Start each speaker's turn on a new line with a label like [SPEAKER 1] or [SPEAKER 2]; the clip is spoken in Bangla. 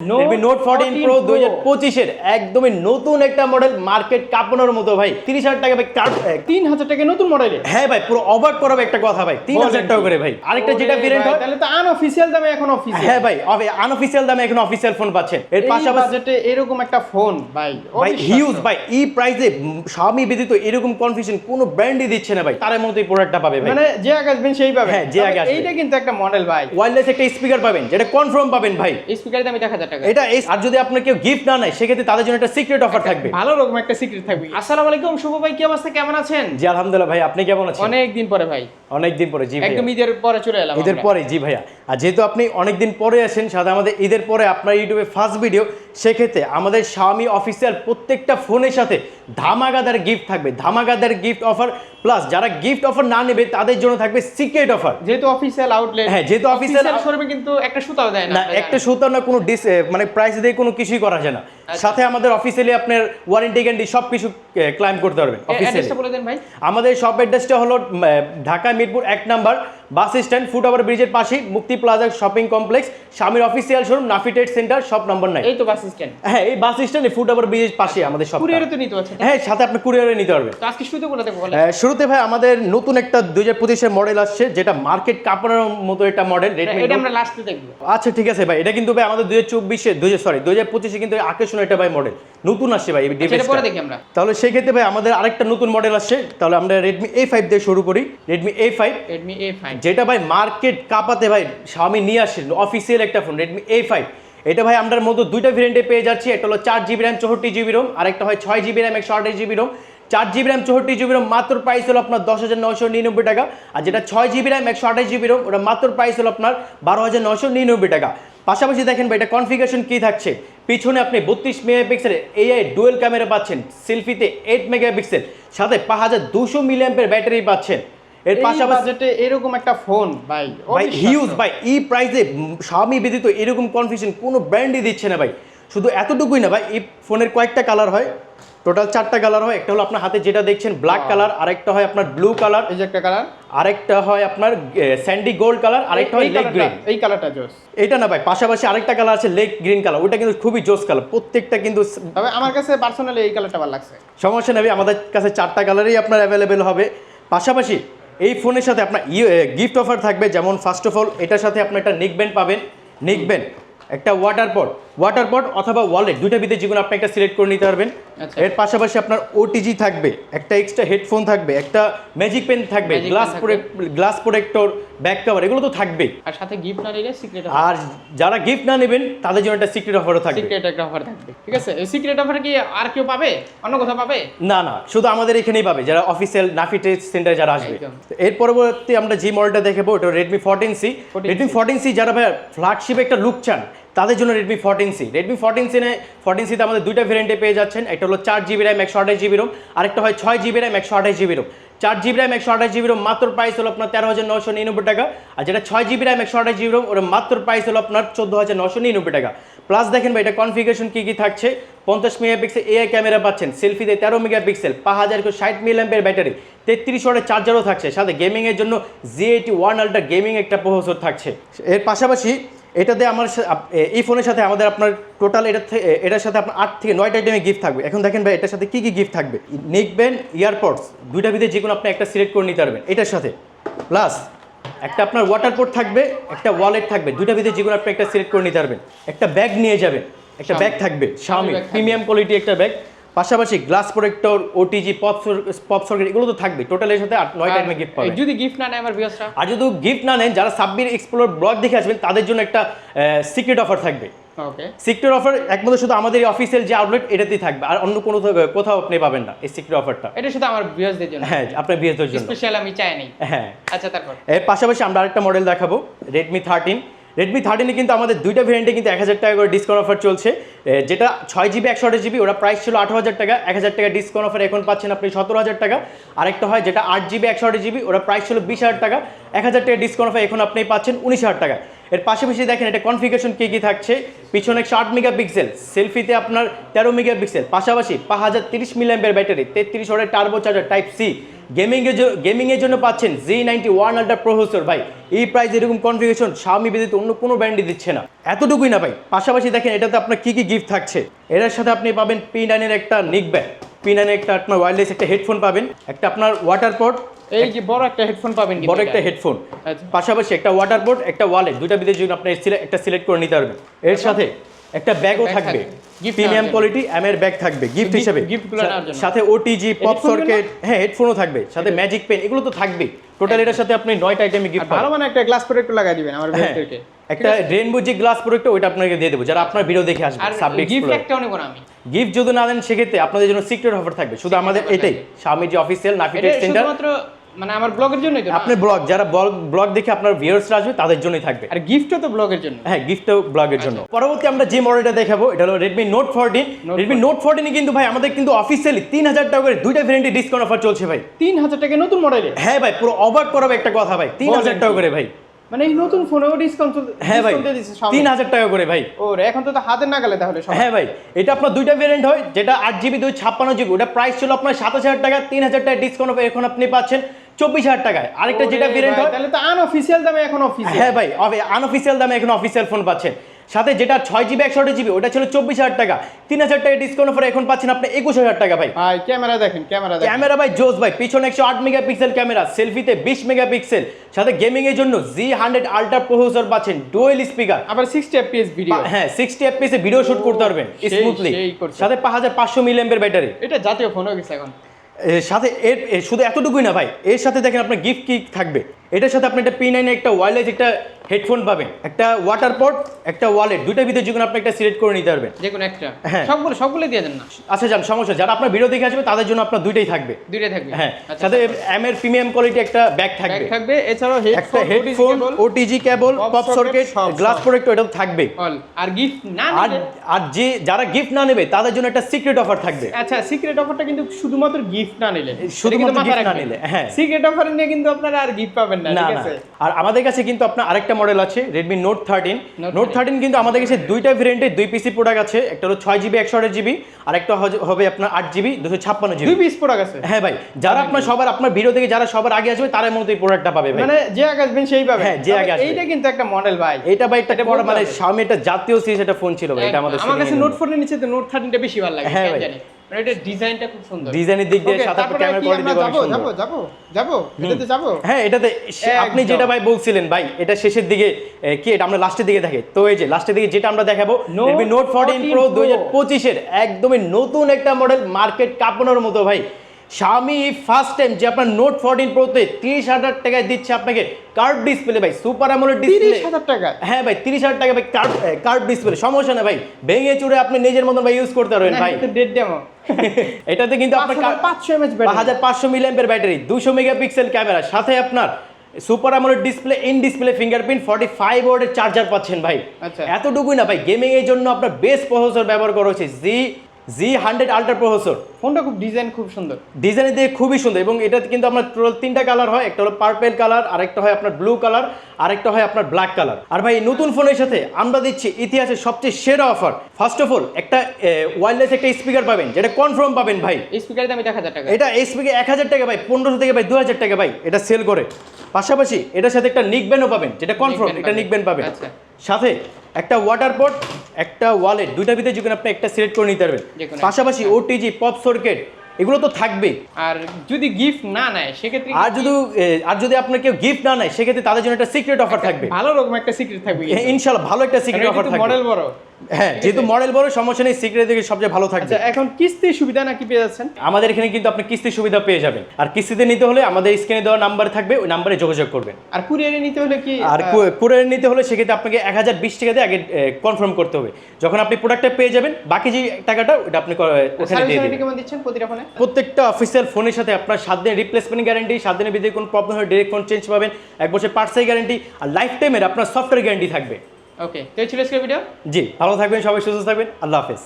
[SPEAKER 1] Note
[SPEAKER 2] Redmi Note 14 Pro
[SPEAKER 1] 14 Pro.
[SPEAKER 2] 2025 এর একদমই নতুন একটা মডেল মার্কেট কাঁপানোর মতো ভাই। 30000 টাকা ভাই
[SPEAKER 1] তিন হাজার টাকা নতুন মডেলে
[SPEAKER 2] হ্যাঁ ভাই পুরো অবাক করাবে একটা কথা ভাই। 3000 টাকা করে ভাই। আরেকটা যেটা ভেরিয়েন্ট হয়
[SPEAKER 1] তাহলে তো আনঅফিসিয়াল দামে এখন অফিসিয়াল
[SPEAKER 2] হ্যাঁ ভাই আনঅফিসিয়াল দামে এখন অফিসিয়াল ফোন পাচ্ছেন। এর পাশাপাশি
[SPEAKER 1] এরকম একটা ফোন ভাই
[SPEAKER 2] ভাই হিউজ ভাই এই প্রাইসে স্বামী ব্যতীত এরকম কনফিউশন কোনো ব্র্যান্ডই দিচ্ছে না ভাই। তার মতোই প্রোডাক্টটা পাবে ভাই।
[SPEAKER 1] মানে যে আগে আসবেন সেই পাবে।
[SPEAKER 2] হ্যাঁ, যে আগে আসবে।
[SPEAKER 1] এইটা কিন্তু একটা মডেল ভাই।
[SPEAKER 2] ওয়্যারলেস একটা স্পিকার পাবেন যেটা কনফার্ম পাবেন ভাই।
[SPEAKER 1] স্পিকারের দাম এক হাজার টাকা।
[SPEAKER 2] এটা এই আর যদি আপনার কেউ গিফট না নেয় সেক্ষেত্রে তাদের জন্য একটা সিক্রেট অফার থাকবে।
[SPEAKER 1] ভালো রকম একটা সিক্রেট থাকবে। আসসালামু আলাইকুম শুভ ভাই কি অবস্থা? কেমন আছেন?
[SPEAKER 2] জি আলহামদুলিল্লাহ ভাই আপনি কেমন আছেন?
[SPEAKER 1] অনেক দিন পরে ভাই।
[SPEAKER 2] অনেক দিন পরে জি ভাই
[SPEAKER 1] একদম ঈদের পরে চলে এলাম
[SPEAKER 2] ঈদের পরে জি ভাইয়া। আর যেহেতু আপনি অনেকদিন পরে আসেন সাথে আমাদের ঈদের পরে আপনার ইউটিউবে ফার্স্ট ভিডিও সেক্ষেত্রে আমাদের স্বামী অফিসিয়াল প্রত্যেকটা ফোনের সাথে ধামাকাদার গিফট থাকবে। ধামাকাদার গিফট অফার প্লাস যারা গিফট অফার না নেবে তাদের জন্য থাকবে সিক্রেট অফার
[SPEAKER 1] যেহেতু অফিসিয়াল আউটলেট
[SPEAKER 2] হ্যাঁ, যেহেতু out-
[SPEAKER 1] শোরুমে কিন্তু একটা সুতাও দেয় না
[SPEAKER 2] একটা। সুতার না কোনো ডিস মানে প্রাইস দিয়ে কোনো কিছুই করা যায় না।
[SPEAKER 1] আচ্ছা।
[SPEAKER 2] সাথে আমাদের অফিসিয়ালি আপনার ওয়ারেন্টি গ্যারান্টি সব কিছু ক্লাইম করতে পারবেন অফিসিয়ালি
[SPEAKER 1] অ্যাড্রেসটা বলে দেন ভাই।
[SPEAKER 2] আমাদের শপ অ্যাড্রেসটা হলো ঢাকা মিরপুর এক number bus stand foot over ব্রিজের পাশেই মুক্তি প্লাজা শপিং কমপ্লেক্স স্বামীর অফিসিয়াল শোরুম নাফিটেড সেন্টার শপ নাম্বার নাই
[SPEAKER 1] এই তো বাস স্ট্যান্ড
[SPEAKER 2] হ্যাঁ এই বাস স্ট্যান্ডে ফুট ওভার ব্রিজের পাশে আমাদের শপ
[SPEAKER 1] কুরিয়ারে তো নিতে হচ্ছে
[SPEAKER 2] হ্যাঁ সাথে আপনি কুরিয়ারে নিতে পারবেন।
[SPEAKER 1] তো আজকে শুরুতে কোথা থেকে বলেন?
[SPEAKER 2] শুরুতে ভাই আমাদের নতুন একটা দুই হাজার পঁচিশের মডেল আসছে যেটা মার্কেট কাঁপানোর মতো একটা মডেল রেডমি
[SPEAKER 1] এটা আমরা লাস্টে দেখব।
[SPEAKER 2] আচ্ছা ঠিক আছে ভাই এটা কিন্তু ভাই আমাদের দুই হাজার চব্বিশে দুই সরি দুই হাজার পঁচিশে কিন্তু আকর্ষণ একটা ভাই মডেল নতুন আসছে ভাই এই
[SPEAKER 1] সেটা পরে দেখি আমরা।
[SPEAKER 2] তাহলে সেই ক্ষেত্রে ভাই আমাদের আরেকটা নতুন মডেল আসছে তাহলে আমরা রেডমি এ ফাইভ দিয়ে শুরু করি। Redmi A five
[SPEAKER 1] Redmi A five
[SPEAKER 2] যেটা ভাই মার্কেট কাপাতে ভাই স্বামী নিয়ে আসছেন অফিসিয়াল একটা ফোন রেডমি এ ফাইভ এটা ভাই আমরার মতো দুইটা ভেরিয়েন্টে পেয়ে যাচ্ছি, একটা হলো চার জিবি র্যাম চৌষট্টি জিবি রোম আরেকটা হয় ছয় জিবি র্যাম একশো আঠাশ জিবি রোম চার জিবি র্যাম চৌষট্টি জিবি রোম মাত্র প্রাইস হলো আপনার দশ হাজার নশো নিরানব্বই টাকা। আর যেটা ছয় জিবি র্যাম একশো আঠাশ জিবি রোম ওটা মাত্র প্রাইস হলো আপনার বারো হাজার নশো নিরানব্বই টাকা। পাশাপাশি দেখেন ভাই, এটা কনফিগারেশন কী থাকছে? পিছনে আপনি বত্রিশ মেগাপিক্সেল এআই ডুয়েল ক্যামেরা পাচ্ছেন সেলফিতে এইট মেগাপিক্সেল, সাথে পাঁচ হাজার দুশো মিলিয়াম্পের ব্যাটারি পাচ্ছেন। এর পাশাপাশি
[SPEAKER 1] বাজেটে এরকম একটা ফোন ভাই
[SPEAKER 2] ভাই হিউজ ভাই এই প্রাইসে স্বামী ব্যতীত এরকম কনফিউশন কোনো ব্র্যান্ডই দিচ্ছে না ভাই। শুধু এতটুকুই না ভাই এই ফোনের কয়েকটা কালার হয়। টোটাল চারটা কালার হয়। একটা হলো আপনার হাতে যেটা দেখছেন ব্ল্যাক কালার আরেকটা হয় আপনার ব্লু কালার
[SPEAKER 1] এই যে একটা কালার
[SPEAKER 2] আরেকটা হয় আপনার স্যান্ডি গোল্ড কালার আরেকটা হয় লেগ গ্রিন
[SPEAKER 1] এই কালারটা জোস
[SPEAKER 2] এটা না ভাই পাশাপাশি আরেকটা কালার আছে লেগ গ্রিন কালার ওটা কিন্তু খুবই জোস কালার প্রত্যেকটা কিন্তু
[SPEAKER 1] তবে আমার কাছে পার্সোনালি এই কালারটা ভালো লাগছে।
[SPEAKER 2] সমস্যা নেই আমাদের কাছে চারটা কালারই আপনার অ্যাভেলেবেল হবে। পাশাপাশি এই ফোনের সাথে আপনার গিফট অফার থাকবে। যেমন ফার্স্ট অফ অল এটার সাথে আপনি একটা নেকব্যান্ড পাবেন। নেকব্যান্ড একটা ওয়াটার পট ওয়াটার পট অথবা ওয়ালেট দুইটা ভিতরে যেগুলো আপনি একটা সিলেক্ট করে নিতে পারবেন।
[SPEAKER 1] আচ্ছা।
[SPEAKER 2] এর পাশাপাশি আপনার ওটিজি থাকবে। একটা এক্সট্রা হেডফোন থাকবে। একটা ম্যাজিক পেন থাকবে। Glass. Glass protector back cover এগুলো তো থাকবেই।
[SPEAKER 1] আর সাথে গিফট না নিলে সিক্রেট
[SPEAKER 2] আর যারা গিফট না নেবেন তাদের জন্য একটা সিক্রেট অফারও থাকবে।
[SPEAKER 1] সিক্রেট একটা অফার থাকবে ঠিক আছে? এই সিক্রেট অফার কি আর কেউ পাবে? অন্য কোথাও পাবে?
[SPEAKER 2] না না শুধু আমাদের এখানেই পাবে যারা অফিসিয়াল নাফি টেস্ট সেন্টারে যারা আসবে। এর পরবর্তী আমরা যে মডেলটা দেখাবো ওটা Redmi fourteen C
[SPEAKER 1] 14C
[SPEAKER 2] Redmi fourteen C যারা ভাই ফ্ল্যাগশিপ একটা লুক চান তাদের জন্য Redmi fourteen C Redmi fourteen C fourteen সিতে আমাদের দুইটা ভেরিয়েন্টে পেয়ে যাচ্ছেন একটা হলো চার জিবি র্যাম একশো আঠাশ জিবি রোম আরেকটা হয় ছয় জিবি র্যাম একশো আঠাশ জিবি রোম চার জিবি র্যাম একশো আঠাশ জিবি রোম মাত্র প্রাইস হলো আপনার তেরো হাজার নশো নিরানব্বই টাকা। আর যেটা ছয় জিবি র্যাম একশো আঠাশ জিবি রোম ওর মাত্র প্রাইস হলো আপনার চোদ্দ হাজার নশো নিরানব্বই টাকা। প্লাস দেখেন ভাই, এটা কনফিগারেশন কী কী থাকছে? পঞ্চাশ মেগাপিক্সেল এআই ক্যামেরা পাচ্ছেন সেলফিতে তেরো মেগাপিক্সেল, পাঁচ হাজার ষাট মিলিয়াম্পের ব্যাটারি তেত্রিশ ওয়াটের চার্জারও থাকছে। সাথে গেমিংয়ের জন্য G eighty one ultra gaming একটা প্রসেসর থাকছে। এর পাশাপাশি এটাতে আমার এই ফোনের সাথে আমাদের আপনার টোটাল এটা এটার সাথে আপনার আট থেকে নয়টা আইটেমে গিফট থাকবে। এখন দেখেন ভাই এটার সাথে কী কী গিফট থাকবে? নেকবেন ইয়ারপডস দুইটা ভিতরে যে কোনো আপনি একটা সিলেক্ট করে নিতে পারবেন এটার সাথে। প্লাস একটা আপনার ওয়াটার পোর্ট থাকবে একটা ওয়ালেট থাকবে দুইটা ভিতরে যে কোনো আপনি একটা সিলেক্ট করে নিতে পারবেন। একটা ব্যাগ নিয়ে যাবেন একটা ব্যাগ থাকবে শাওমি প্রিমিয়াম কোয়ালিটি একটা ব্যাগ পাশাপাশি glass protector OTG pop pop socket এগুলো তো থাকবে টোটাল এর সাথে আট নয়টা আইটেমে গিফট পাবেন
[SPEAKER 1] যদি গিফট না নেয় আমার ভিউয়ার্সরা
[SPEAKER 2] আর যদি গিফট না নেন যারা সাব্বির এক্সপ্লোর ব্লগ দেখে আসবেন তাদের জন্য একটা সিক্রেট অফার থাকবে।
[SPEAKER 1] ওকে
[SPEAKER 2] সিক্রেট অফার একমাত্র শুধু আমাদের অফিসিয়াল যে আউটলেট এটাতেই থাকবে। আর অন্য কোনো কোথাও আপনি পাবেন না এই সিক্রেট অফারটা
[SPEAKER 1] এটা শুধু আমার ভিউয়ার্সদের জন্য।
[SPEAKER 2] হ্যাঁ আপনার বিয়ের জন্য।
[SPEAKER 1] স্পেশাল আমি চাই নাই
[SPEAKER 2] হ্যাঁ।
[SPEAKER 1] আচ্ছা তারপর।
[SPEAKER 2] এর পাশাপাশি আমরা আরেকটা মডেল দেখাবো রেডমি থার্টিন রেডমি থার্টিনে কিন্তু আমাদের দুইটা ভেরিয়েন্টে কিন্তু এক হাজার টাকা করে ডিসকাউন্ট অফার চলছে। যেটা ছয় জিবি একশো আঠাশ জিবি ওরা প্রাইস ছিল আঠারো হাজার টাকা। এক হাজার টাকা ডিসকাউন্ট অফার এখন পাচ্ছেন আপনি সতেরো হাজার টাকা। আরেকটা হয় যেটা আট জিবি একশো আঠাশ জিবি ওরা প্রাইস ছিল বিশ হাজার টাকা। এক হাজার টাকা ডিসকাউন্ট অফার এখন আপনি পাচ্ছেন উনিশ হাজার টাকা। এর পাশাপাশি দেখেন এটা কনফিগারেশন কী কী থাকছে। পিছনে একশো আট মেগা পিক্সেল সেলফিতে আপনার তেরো মেগা পিক্সেল পাশাপাশি পাঁচ হাজার তিরিশ মিলিয়ামের ব্যাটারি তেত্রিশ ওয়াটের turbo charger type C gaming এর গেমিং এর জন্য পাচ্ছেন G ninety one ultra processor ভাই। এই প্রাইস এরকম কনফিগারেশন শাওমি ব্যতীত অন্য কোনো ব্র্যান্ডই দিচ্ছে না। এতটুকুই না ভাই। পাশাপাশি দেখেন এটাতে আপনার কী কী গিফট থাকছে। এটার সাথে আপনি পাবেন পি নাইনের একটা নিক ব্যাগ পি নাইনের একটা আপনার ওয়্যারলেস একটা হেডফোন পাবেন। একটা আপনার ওয়াটার পট
[SPEAKER 1] এই যে বড় একটা হেডফোন পাবেন
[SPEAKER 2] বড় একটা হেডফোন
[SPEAKER 1] আচ্ছা।
[SPEAKER 2] পাশাপাশি একটা ওয়াটার বোর্ড একটা ওয়ালেট দুইটা বিদের জন্য আপনি একটা সিলেক্ট করে নিতে পারবেন। এর সাথে একটা ব্যাগও থাকবে।
[SPEAKER 1] থাকবে।
[SPEAKER 2] প্রিমিয়াম কোয়ালিটি এম এর ব্যাগ থাকবে। গিফট হিসেবে। সাথে ওটিজি পপ সর্কেট হ্যাঁ হেডফোনও থাকবে। সাথে ম্যাজিক পেন এগুলো তো থাকবেই। টোটাল এটার সাথে আপনি নয়টা আইটেমে গিফট
[SPEAKER 1] ভালো মানে একটা গ্লাস প্রোটেক্টর লাগাই দিবেন আমার
[SPEAKER 2] হ্যাঁ
[SPEAKER 1] ভিউয়ারদেরকে
[SPEAKER 2] একটা রেইনবো যে গ্লাস প্রোডাক্ট ওইটা আপনাকে দিয়ে দেবো। যারা আপনার ভিডিও দেখে আসবে সাবমিট
[SPEAKER 1] গিফট একটাও নেব আমি।
[SPEAKER 2] গিফট যদি না দেন সেক্ষেত্রে আপনাদের জন্য সিক্রেট অফার থাকবে। শুধু আমাদের এটাই। স্বামী যে অফিসিয়াল নাফিটেক সেন্টার
[SPEAKER 1] শুধুমাত্র মানে আমার ব্লগের জন্যই তো না?
[SPEAKER 2] আপনার ব্লগ যারা ব্লগ দেখে আপনার ভিউয়ার্সরা আসবে তাদের জন্যই থাকবে।
[SPEAKER 1] আর গিফটও তো ব্লগের জন্য।
[SPEAKER 2] হ্যাঁ গিফট ব্লগের জন্য। পরবর্তী আমরা যে মডেলটা দেখাবো এটা হলো ফোরটিন
[SPEAKER 1] Note
[SPEAKER 2] রেডমি নোট ফোরটিনে কিন্তু ভাই আমাদের কিন্তু অফিসিয়ালি তিন হাজার টাকা করে দুইটা ভ্যারিয়েন্টে ডিসকাউন্ট অফার চলছে ভাই।
[SPEAKER 1] তিন হাজার টাকা নতুন মডেলে
[SPEAKER 2] হ্যাঁ ভাই পুরো অবাক করাবে একটা কথা ভাই তিন হাজার
[SPEAKER 1] বলেন
[SPEAKER 2] টাকা করে ভাই।
[SPEAKER 1] মানে এই নতুন ফোনেও ডিসকাউন্ট
[SPEAKER 2] হ্যাঁ ভাই তিন হাজার টাকা করে ভাই।
[SPEAKER 1] ও এখন তো তো হাতের নাগালে তাহলে
[SPEAKER 2] হ্যাঁ ভাই এটা আপনার দুইটা ভ্যারিয়েন্ট হয় যেটা আট জিবি দুই ছাপ্পান্ন জিবি ওটা প্রাইস ছিল আপনার সাতাশ হাজার টাকা তিন হাজার টাকা ডিসকাউন্ট এখন আপনি পাচ্ছেন। চব্বিশ হাজার টাকায়। আরেকটা যেটা
[SPEAKER 1] ভাই,
[SPEAKER 2] হয়
[SPEAKER 1] তাহলে তো আনঅফিসিয়াল দামে এখন অফিসিয়াল
[SPEAKER 2] হ্যাঁ ভাই আনঅফিসিয়াল দামে এখন অফিসিয়াল ফোন পাচ্ছেন। সাথে যেটা ছয় জিবি একশো জিবি ওটা ছিল চব্বিশ হাজার টাকা। তিন হাজার টাকা ডিসকাউন্ট অফার এখন পাচ্ছেন আপনি একুশ হাজার টাকা ভাই।
[SPEAKER 1] ভাই ক্যামেরা দেখেন ক্যামেরা
[SPEAKER 2] ক্যামেরা ভাই জোস ভাই পিছনে একশো আট মেগাপিক্সেল ক্যামেরা সেলফিতে বিশ মেগাপিক্সেল সাথে গেমিং এর জন্য জি হান্ড্রেড আল্ট্রা প্রসেসর পাচ্ছেন ডুয়েল স্পিকার
[SPEAKER 1] আবার 60 এফপিএস ভিডিও
[SPEAKER 2] হ্যাঁ সিক্সটি এফপিএস এ ভিডিও শুট করতে পারবেন স্মুথলি সাথে পাঁচ হাজার পাঁচশো মিলিয়ামের ব্যাটারি
[SPEAKER 1] এটা জাতীয় ফোন হয়ে গেছে এখন।
[SPEAKER 2] সাথে এর শুধু এতটুকুই না ভাই এর সাথে দেখেন আপনার গিফট কি থাকবে? এটার সাথে আপনি একটা পি নাইনে একটা ওয়ারলেস একটা হেডফোন পাবেন। একটা ওয়াটার পট একটা ওয়ালেট দুইটার ভিতরে যে কোনো আপনি একটা সিলেক্ট করে নিতে পারবেন।
[SPEAKER 1] যে কোনো একটা।
[SPEAKER 2] হ্যাঁ।
[SPEAKER 1] সবগুলো সবগুলো দিয়ে দেন না।
[SPEAKER 2] আচ্ছা যান সমস্যা যারা আপনার ভিডিও দেখে আসবে তাদের জন্য আপনার দুইটাই থাকবে।
[SPEAKER 1] দুইটা থাকবে।
[SPEAKER 2] হ্যাঁ।
[SPEAKER 1] আচ্ছা,
[SPEAKER 2] সাথে এম এর প্রিমিয়াম কোয়ালিটি একটা ব্যাগ
[SPEAKER 1] ব্যাগ
[SPEAKER 2] থাকবে।
[SPEAKER 1] থাকবে। এছাড়াও
[SPEAKER 2] একটা
[SPEAKER 1] হেডফোন
[SPEAKER 2] ওটিজি কেবল পপ
[SPEAKER 1] সব,
[SPEAKER 2] গ্লাস। প্রোডাক্ট ওটাও থাকবে।
[SPEAKER 1] আর গিফট না
[SPEAKER 2] আর আর যে যারা গিফট না নেবে তাদের জন্য একটা সিক্রেট অফার থাকবে।
[SPEAKER 1] আচ্ছা সিক্রেট অফারটা কিন্তু শুধুমাত্র গিফট না নিলে।
[SPEAKER 2] শুধুমাত্র gift না নিলে, হ্যাঁ।
[SPEAKER 1] সিক্রেট অফার নিয়ে কিন্তু আপনারা আর গিফট পাবেন না
[SPEAKER 2] না
[SPEAKER 1] ঠিক আছে?
[SPEAKER 2] আর আমাদের কাছে কিন্তু আপনার আরেকটা মডেল আছে Redmi note thirteen
[SPEAKER 1] Note
[SPEAKER 2] note thirteen কিন্তু আমাদের কাছে দুইটা ভেরিয়েন্টের দুই পিসি প্রোডাক্ট আছে একটা হলো ছয় জিবি একশো আঠাশ জিবি আর একটা হবে আপনার আট জিবি দুশো ছাপ্পান্ন জিবি
[SPEAKER 1] দুই পিস প্রোডাক্ট আছে?
[SPEAKER 2] হ্যাঁ ভাই যারা আপনার সবার আপনার ভিডিও থেকে যারা সবার আগে আসবে তাদের মধ্যে এই প্রোডাক্টটা পাবে ভাই।
[SPEAKER 1] মানে যে আগে আসবেন সেই পাবে।
[SPEAKER 2] হ্যাঁ, যে আগে আসবে।
[SPEAKER 1] এইটা কিন্তু একটা মডেল ভাই।
[SPEAKER 2] এটা ভাই একটা বড় মানে। Xiaomi একটা জাতীয় সিরিজ একটা ফোন ছিল ভাই এটা আমাদের
[SPEAKER 1] আমার কাছে নোট ফোনের নিচে তো নোট থার্টিনটা বেশি ভালো লাগে
[SPEAKER 2] হ্যাঁ ভাই।
[SPEAKER 1] জানি? মানে এটা ডিজাইনটা খুব সুন্দর।
[SPEAKER 2] ডিজাইনের দিক দিয়ে
[SPEAKER 1] Okay,
[SPEAKER 2] ক্যামেরা কোয়ালিটি অনেক সুন্দর।
[SPEAKER 1] যাব যাব? যাব এটাতে যাব?
[SPEAKER 2] হ্যাঁ এটাতে আপনি যেটা ভাই বলছিলেন ভাই এটা শেষের দিকে কি এটা আমরা লাস্টের দিকে দেখে তো এই যে লাস্টের দিকে যেটা আমরা দেখাবো Redmi note fourteen
[SPEAKER 1] 14
[SPEAKER 2] pro
[SPEAKER 1] Pro।
[SPEAKER 2] দুই হাজার পঁচিশের একদমই নতুন একটা মডেল মার্কেট কাঁপানোর মতো ভাই। স্বামী ফার্স্ট টাইম যে আপনার নোট ফোরটিন প্রোতে তিরিশ হাজার টাকায় দিচ্ছে আপনাকে কার্ভ ডিসপ্লে ভাই সুপার আমলের ডিসপ্লে
[SPEAKER 1] হাজার টাকা?
[SPEAKER 2] হ্যাঁ ভাই তিরিশ হাজার টাকা ভাই কার্ভ কার্ভ ডিসপ্লে সমস্যা না ভাই ভেঙে চুরে আপনি নিজের মতন ভাই ইউজ করতে পারবেন ভাই।
[SPEAKER 1] ডেট ডেমো
[SPEAKER 2] এটাতে কিন্তু আপনার
[SPEAKER 1] পাঁচশো এমএচ
[SPEAKER 2] হাজার পাঁচশো মিলিয়ামের ব্যাটারি দুশো মেগাপিক্সেল ক্যামেরা সাথে আপনার super AMOLED display in display fingerprint forty five ওয়ার্ডের চার্জার পাচ্ছেন ভাই।
[SPEAKER 1] আচ্ছা।
[SPEAKER 2] এতটুকুই না ভাই গেমিং এর জন্য আপনার বেস্ট প্রসেসর ব্যবহার করা হয়েছে G G hundred ultra processor
[SPEAKER 1] ফোনটা খুব ডিজাইন খুব সুন্দর।
[SPEAKER 2] ডিজাইনের দিকে খুবই সুন্দর এবং এটাতে কিন্তু আপনার টোটাল তিনটা কালার হয় একটা হলো পার্পেল কালার আরেকটা হয় আপনার ব্লু কালার আরেকটা হয় আপনার ব্ল্যাক কালার আর ভাই নতুন ফোনের সাথে আমরা দিচ্ছি ইতিহাসের সবচেয়ে সেরা অফার ফার্স্ট অফ অল একটা ওয়্যারলেস একটা স্পিকার পাবেন যেটা কনফার্ম পাবেন ভাই।
[SPEAKER 1] এই স্পিকারের দাম এক হাজার টাকা।
[SPEAKER 2] এটা স্পিকার এক হাজার টাকা ভাই পনেরোশো থেকে ভাই দু হাজার টাকা ভাই এটা সেল করে। পাশাপাশি এটার সাথে একটা নিক ব্যানও পাবেন যেটা কনফার্ম এটা
[SPEAKER 1] পাবেন।
[SPEAKER 2] পাবেন।
[SPEAKER 1] আচ্ছা।
[SPEAKER 2] সাথে একটা ওয়াটার পট একটা ওয়ালেট দুইটা ভিতরে যখন আপনি একটা সিলেক্ট করে নিতে পারবেন। পাশাপাশি ওটিজি পপ সর্কেট এগুলো তো থাকবে
[SPEAKER 1] আর যদি গিফট না নেয় সেক্ষেত্রে
[SPEAKER 2] আর যদি আর যদি আপনার কেউ গিফট না নেয় সেক্ষেত্রে তাদের জন্য একটা সিক্রেট অফার থাকবে।
[SPEAKER 1] ভালো রকম একটা সিক্রেট থাকবে
[SPEAKER 2] ইনশাল্লাহ ভালো একটা সিক্রেট অফার থাকবে।
[SPEAKER 1] মডেল বড়।
[SPEAKER 2] হ্যাঁ যেহেতু মডেল বড় সমস্যা নেই সিক্রেট দিকে সবচেয়ে ভালো থাকবে।
[SPEAKER 1] আচ্ছা এখন কিস্তির সুবিধা নাকি পেয়ে যাচ্ছেন?
[SPEAKER 2] আমাদের এখানে কিন্তু আপনি কিস্তির সুবিধা পেয়ে যাবেন। আর কিস্তিতে নিতে হলে আমাদের স্ক্রিনে দেওয়া নাম্বার থাকবে ওই নাম্বারে যোগাযোগ করবেন।
[SPEAKER 1] আর কুরিয়ারে নিতে হলে কি
[SPEAKER 2] আর কুরিয়ার নিতে হলে সেক্ষেত্রে আপনাকে এক হাজার বিশ টাকা দিয়ে আগে কনফার্ম করতে হবে। যখন আপনি প্রোডাক্টটা পেয়ে যাবেন বাকি যে টাকাটা ওটা আপনি ওখানে দিয়ে
[SPEAKER 1] ওয়ারেন্টি দিচ্ছেন প্রতিটা ফোনে
[SPEAKER 2] প্রত্যেকটা অফিসিয়াল ফোনের সাথে আপনার সাত দিনের রিপ্লেসমেন্ট গ্যারান্টি সাত দিনের ভিতরে কোনো প্রবলেম হলে ডিরেক্ট ফোন চেঞ্জ পাবেন এক বছর পার্টসের গ্যারান্টি আর লাইফ টাইমের আপনার সফটওয়্যার গ্যারান্টি থাকবে।
[SPEAKER 1] ওকে তো ছিল আজকের ভিডিও
[SPEAKER 2] জি ভালো থাকবেন সবাই সুস্থ থাকবেন। আল্লাহ হাফেজ।